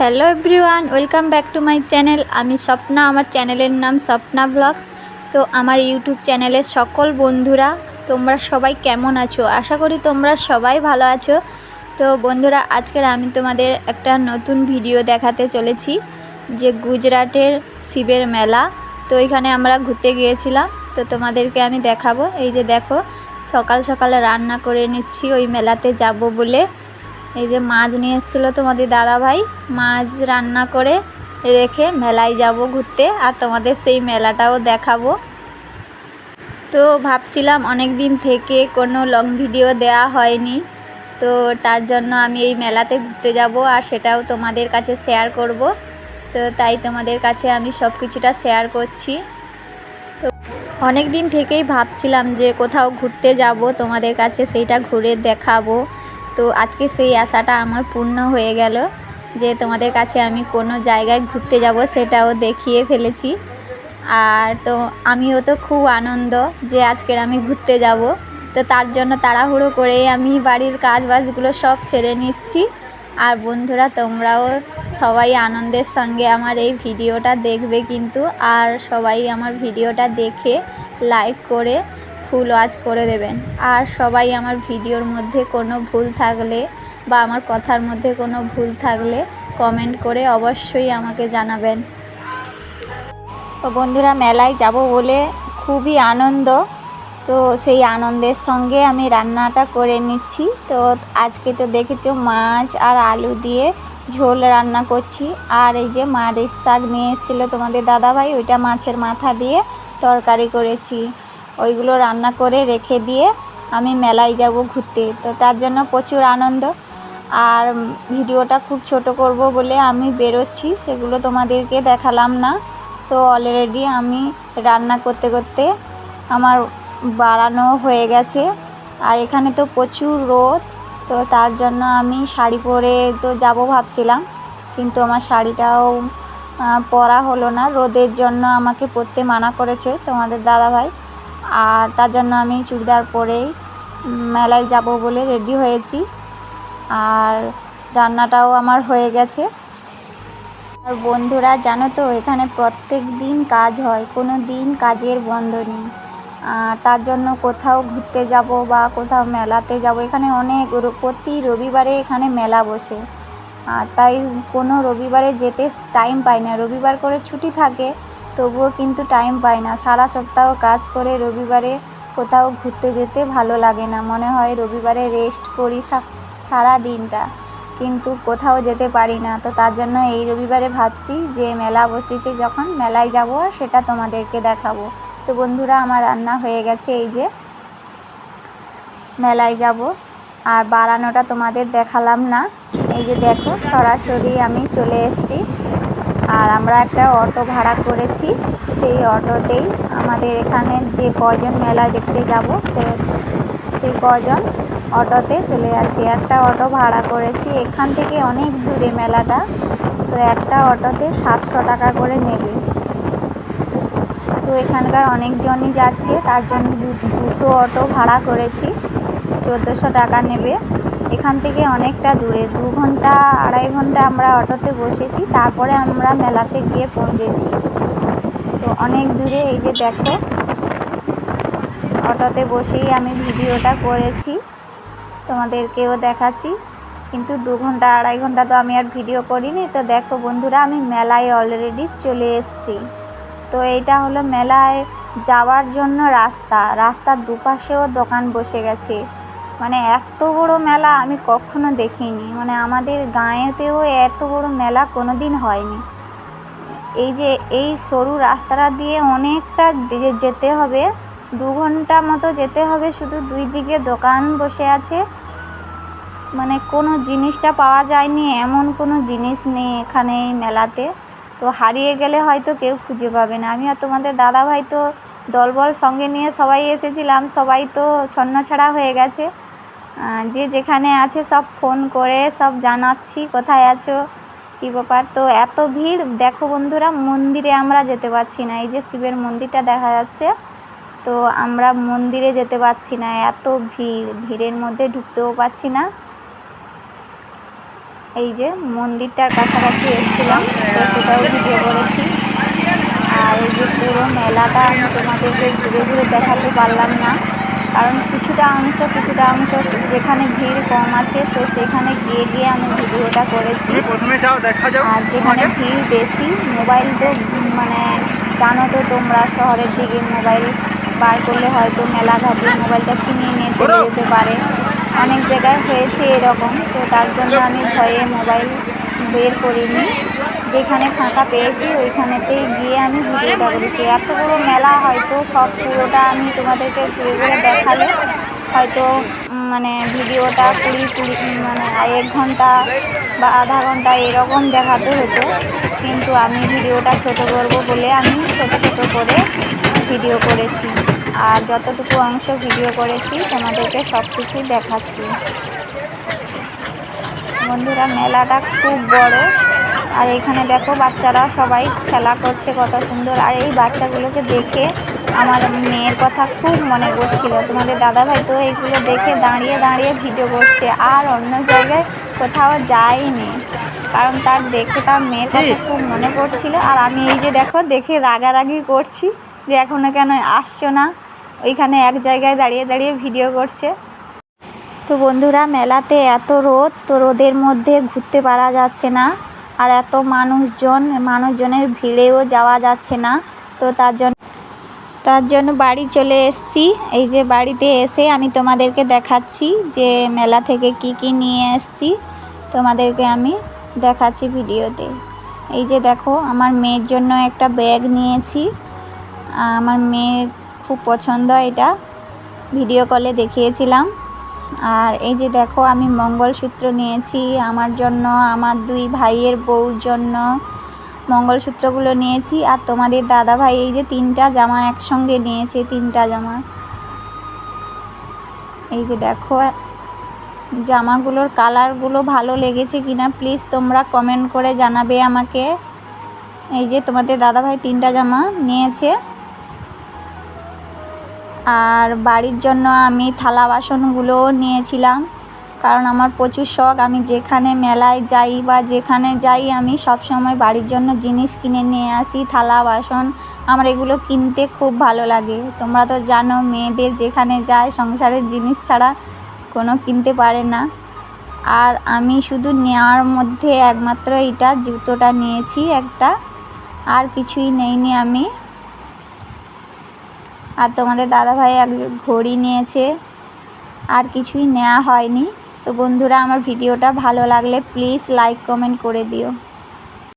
Hello everyone welcome back to my channel আমি স্বপ্না, আমার চ্যানেলের নাম স্বপ্না ব্লগস তো আমার ইউটিউব চ্যানেলের সকল বন্ধুরা, তোমরা সবাই কেমন আছো? আশা করি তোমরা সবাই ভালো আছো। তো বন্ধুরা, আজকের আমি তোমাদের একটা নতুন ভিডিও দেখাতে চলেছি, যে গুজরাটের শিবের মেলা। তো এখানে আমরা ঘুরতে গিয়েছিলাম। তো তোমাদেরকে আমি দেখাবো। এই যে দেখো, সকাল সকালে রান্না করে নিচ্ছি, ওই মেলাতে যাব বলে। এই যে মাছ নিয়ে এসেছিল তোমাদের দাদা ভাই মাছ রান্না করে রেখে মেলায় যাব ঘুরতে আর তোমাদের সেই মেলাটাও দেখাবো। তো ভাবছিলাম অনেক দিন থেকে কোনো লং ভিডিও দেয়া হয়নি, তো তার জন্য আমি এই মেলাতে ঘুরতে যাব আর সেটাও তোমাদের কাছে শেয়ার করব। তো তাই তোমাদের কাছে আমি সব কিছুটা শেয়ার করছি। তো অনেক দিন থেকেই ভাবছিলাম যে কোথাও ঘুরতে যাব, তোমাদের কাছে সেইটা ঘুরে দেখাবো। তো আজকে সেই আশাটা আমার পূর্ণ হয়ে গেল যে তোমাদের কাছে আমি কোনো জায়গায় ঘুরতে যাব সেটাও দেখিয়ে ফেলেছি। আর তো আমিও তো খুব আনন্দ যে আজকের আমি ঘুরতে যাব। তো তার জন্য তাড়াহুড়ো করে আমি বাড়ির কাজ বাজগুলো সব সেরে নিচ্ছি। আর বন্ধুরা, তোমরাও সবাই আনন্দের সঙ্গে আমার এই ভিডিওটা দেখবে কিন্তু। আর সবাই আমার ভিডিওটা দেখে লাইক করে ফুল ওয়াচ করে দেবেন। আর সবাই আমার ভিডিওর মধ্যে কোনো ভুল থাকলে বা আমার কথার মধ্যে কোনো ভুল থাকলে কমেন্ট করে অবশ্যই আমাকে জানাবেন। তো বন্ধুরা, মেলায় যাব বলে খুবই আনন্দ। তো সেই আনন্দের সঙ্গে আমি রান্নাটা করে নিচ্ছি। তো আজকে তো দেখেছ মাছ আর আলু দিয়ে ঝোল রান্না করছি। আর এই যে মারের শাক নিয়ে এসেছিল তোমাদের দাদাভাই, ওইটা মাছের মাথা দিয়ে তরকারি করেছি। ওইগুলো রান্না করে রেখে দিয়ে আমি মেলায় যাব ঘুরতে। তো তার জন্য প্রচুর আনন্দ। আর ভিডিওটা খুব ছোট করব বলে আমি বেরোচ্ছি, সেগুলো তোমাদেরকে দেখালাম না। তো অলরেডি আমি রান্না করতে করতে আমার বাড়ানো হয়ে গেছে। আর এখানে তো প্রচুর রোদ, তো তার জন্য আমি শাড়ি পরে তো যাব ভাবছিলাম, কিন্তু আমার শাড়িটাও পরা হলো না। রোদের জন্য আমাকে পরতে মানা করেছে তোমাদের দাদাভাই। আর তার জন্য আমি চুড়িদার পরেই মেলায় যাব বলে রেডি হয়েছি। আর রান্নাটাও আমার হয়ে গেছে। আর বন্ধুরা, জানো তো, এখানে প্রত্যেক দিন কাজ হয়, কোনো দিন কাজের বন্ধ নেই। আর তার জন্য কোথাও ঘুরতে যাব বা কোথাও মেলাতে যাব, এখানে অনেক প্রতি রবিবারে এখানে মেলা বসে। আর তাই কোনো রবিবারে যেতে টাইম পাই না। রবিবার করে ছুটি থাকে তবুও কিন্তু টাইম পাই না। সারা সপ্তাহ কাজ করে রবিবারে কোথাও ঘুরতে যেতে ভালো লাগে না। মনে হয় রবিবারে রেস্ট করি সারা দিনটা। কিন্তু কোথাও যেতে পারি না। তো তার জন্য এই রবিবারে ভাবছি যে মেলা বসেছে যখন মেলায় যাব সেটা তোমাদেরকে দেখাবো। তো বন্ধুরা, আমার রান্না হয়ে গেছে এই যে। মেলায় যাব। আর বাড়ানোটা তোমাদের দেখালাম না। এই যে দেখো, সরাসরি আমি চলে এসেছি। আর আমরা একটা অটো ভাড়া করেছি। সেই অটোতেই আমাদের এখানে যে কজন মেলা দেখতে যাব, সে, সেই কজন অটোতে চলে যাচ্ছি। একটা অটো ভাড়া করেছি, এখান থেকে অনেক দূরে মেলাটা। তো একটা অটোতে সাতশো টাকা করে নেবে। তো এখানকার অনেকজনই যাচ্ছে, তার জন্য দুটো অটো ভাড়া করেছি। চোদ্দোশো টাকা নেবে। এখান থেকে অনেকটা দূরে, দু ঘণ্টা, আড়াই ঘণ্টা আমরা অটোতে বসেছি, তারপরে আমরা মেলাতে গিয়ে পৌঁছেছি। তো অনেক দূরে, এই যে দেখো, অটোতে বসেই আমি ভিডিওটা করেছি, তোমাদেরকেও দেখাচ্ছি। কিন্তু দু ঘণ্টা, আড়াই ঘণ্টা তো আমি আর ভিডিও করিনি। তো দেখো বন্ধুরা, আমি মেলায় অলরেডি চলে এসেছি। তো এইটা হলো মেলায় যাওয়ার জন্য রাস্তা। রাস্তার দুপাশেও দোকান বসে গেছে। মানে এত বড় মেলা আমি কখনো দেখিনি। মানে আমাদের গাঁয়েতেও এত বড় মেলা কোনো দিন হয়নি। এই যে, এই সরু রাস্তাটা দিয়ে অনেকটা যেতে হবে, দু ঘণ্টা মতো যেতে হবে, শুধু দুই দিকে দোকান বসে আছে। মানে কোনো জিনিসটা পাওয়া যায়নি, এমন কোনো জিনিস নেই এখানে এই মেলাতে। তো হারিয়ে গেলে হয়তো কেউ খুঁজে পাবে না। আমি আর তোমাদের দাদাভাই তো দলবল সঙ্গে নিয়ে সবাই এসেছিলাম, সবাই তো ছন্নছাড়া হয়ে গেছে। যে যেখানে আছে সব ফোন করে, সব জানাচ্ছি, কোথায় আছো, কী ব্যাপার? তো এত ভিড়, দেখো বন্ধুরা, মন্দিরে আমরা যেতে পারছি না। এই যে শিবের মন্দিরটা দেখা যাচ্ছে, তো আমরা মন্দিরে যেতে পারছি না। এত ভিড়, ভিড়ের মধ্যে ঢুকতেও পারছি না। এই যে মন্দিরটার কাছাকাছি এসেছিলাম, তো সেটাও ভিডিও করেছি। আর এই যে পুরো মেলাটা আমি তোমাদেরকে ঘুরে ঘুরে দেখাতে পারলাম না। কারণ কিছুটা অংশ কিছুটা অংশ যেখানে ভিড় কম আছে তো সেখানে গিয়ে গিয়ে আমি ভিডিওটা করেছি। আর যেখানে ভিড় বেশি মোবাইল তো মানে জানো তো তোমরা শহরের দিকে মোবাইল বার করলে হয়তো মেলা ঘাটে মোবাইলটা ছিনিয়ে নিয়ে চলে যেতে পারে। অনেক জায়গায় হয়েছে এরকম তো তার জন্য আমি ভয়ে মোবাইল বের করিনি। যেখানে ফাঁকা পেয়েছি ওইখানেতেই গিয়ে আমি ভিডিওটা করেছি। এত বড় মেলা হয়তো সব পুরোটা আমি তোমাদেরকে ঘুরে ঘুরে দেখালে, হয়তো মানে ভিডিওটা কুড়ি কুড়ি মানে এক ঘণ্টা বা আধা ঘণ্টা এরকম দেখাতে হতো। কিন্তু আমি ভিডিওটা ছোট করব বলে আমি ছোট ছোট করে ভিডিও করেছি। আর যতটুকু অংশ ভিডিও করেছি, তোমাদেরকে সব কিছুই দেখাচ্ছি। বন্ধুরা মেলাটা খুব বড়। আর এখানে দেখো বাচ্চারা সবাই খেলা করছে কত সুন্দর। আর এই বাচ্চাগুলোকে দেখে আমার মেয়ের কথা খুব মনে পড়ছিল। তোমাদের দাদাভাই তো এইগুলো দেখে দাঁড়িয়ে দাঁড়িয়ে ভিডিও করছে আর অন্য জায়গায় কোথাও যায়নি। কারণ তার দেখে তার মেয়ের কথা খুব মনে পড়ছিল। আর আমি এই যে দেখো দেখে রাগারাগি করছি যে এখনও কেন আসছো না? ওইখানে এক জায়গায় দাঁড়িয়ে দাঁড়িয়ে ভিডিও করছে। তো বন্ধুরা, মেলাতে এত রোদ, তো রোদের মধ্যে ঘুরতে পারা যাচ্ছে না। আর এত মানুষজন, মানুষজনের ভিড়েও যাওয়া যাচ্ছে না। তো তার জন্য তার জন্য বাড়ি চলে এসেছি। এই যে বাড়িতে এসে আমি তোমাদেরকে দেখাচ্ছি যে মেলা থেকে কি কি নিয়ে এসেছি। তোমাদেরকে আমি দেখাচ্ছি ভিডিওতে। এই যে দেখো, আমার মেয়ের জন্য একটা ব্যাগ নিয়েছি। আমার মেয়ে খুব পছন্দ এটা। ভিডিও কলে দেখিয়েছিলাম। আর এই যে দেখো, আমি মঙ্গলসূত্র নিয়েছি আমার জন্য, আমার দুই ভাইয়ের বউর জন্য মঙ্গলসূত্রগুলো নিয়েছি। আর তোমাদের দাদা ভাই এই যে তিনটা জামা একসঙ্গে নিয়েছে, তিনটা জামা। এই যে দেখো, জামাগুলোর কালারগুলো ভালো লেগেছে কিনা প্লিজ তোমরা কমেন্ট করে জানাবে আমাকে। এই যে তোমাদের দাদা ভাই তিনটা জামা নিয়েছে। আর বাড়ির জন্য আমি থালা বাসনগুলোও নিয়েছিলাম। কারণ আমার প্রচুর শখ, আমি যেখানে মেলায় যাই বা যেখানে যাই, আমি সব সময় বাড়ির জন্য জিনিস কিনে নিয়ে আসি, থালা বাসন। আমার এগুলো কিনতে খুব ভালো লাগে। তোমরা তো জানো, মেয়েদের যেখানে যায়, সংসারের জিনিস ছাড়া কোনো কিনতে পারে না। আর আমি শুধু নেওয়ার মধ্যে একমাত্র এটা জুতোটা নিয়েছি একটা। আর কিছুই নেইনি আমি। আর তোমাদের দাদাভাই এক ঘড়ি নিয়েছে। আর কিছুই নেওয়া হয়নি। তো বন্ধুরা, আমার ভিডিওটা ভালো লাগলে প্লিজ লাইক কমেন্ট করে দিও।